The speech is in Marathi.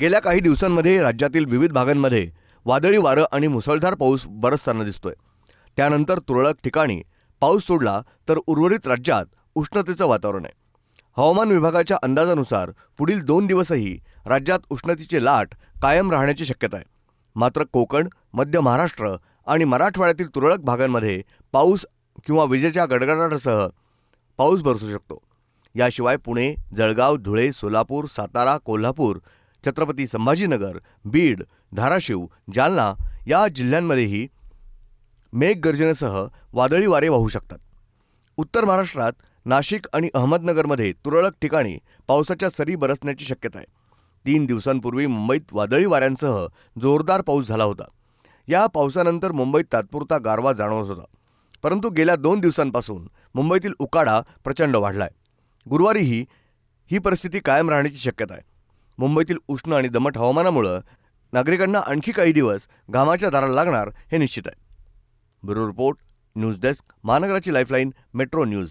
गेल्या काही दिवसांमध्ये राज्यातील विविध भागांमध्ये वादळी वारं आणि मुसळधार पाऊस बरसताना दिसतोय. त्यानंतर तुरळक ठिकाणी पाऊस सोडला तर उर्वरित राज्यात उष्णतेचं वातावरण आहे. हवामान विभागाच्या अंदाजानुसार पुढील दोन दिवसही राज्यात उष्णतेची लाट कायम राहण्याची शक्यता आहे. मात्र कोकण मध्य महाराष्ट्र आणि मराठवाड्यातील तुरळक भागांमध्ये पाऊस किंवा विजेच्या गडगडाटासह पाऊस बरसू शकतो. याशिवाय पुणे जळगाव धुळे सोलापूर सातारा कोल्हापूर छत्रपती संभाजीनगर बीड धाराशिव जालना या जिल्ह्यांमध्येही मेघगर्जनेसह वादळी वारे वाहू शकतात. उत्तर महाराष्ट्रात नाशिक आणि अहमदनगरमध्ये तुरळक ठिकाणी पावसाच्या सरी बरसण्याची शक्यता आहे. तीन दिवसांपूर्वी मुंबईत वादळी वाऱ्यांसह जोरदार पाऊस झाला होता. या पावसानंतर मुंबईत तात्पुरता गारवा जाणवत होता. परंतु गेल्या दोन दिवसांपासून मुंबईतील उकाडा प्रचंड वाढलाय. गुरुवारीही ही परिस्थिती कायम राहण्याची शक्यता आहे. मुंबईतील उष्ण आणि दमट हवामानामुळं नागरिकांना आणखी काही दिवस घामाच्या दाराला लागणार हे निश्चित आहे. ब्युरो रिपोर्ट न्यूज डेस्क महानगराची लाईफलाईन मेट्रो न्यूज.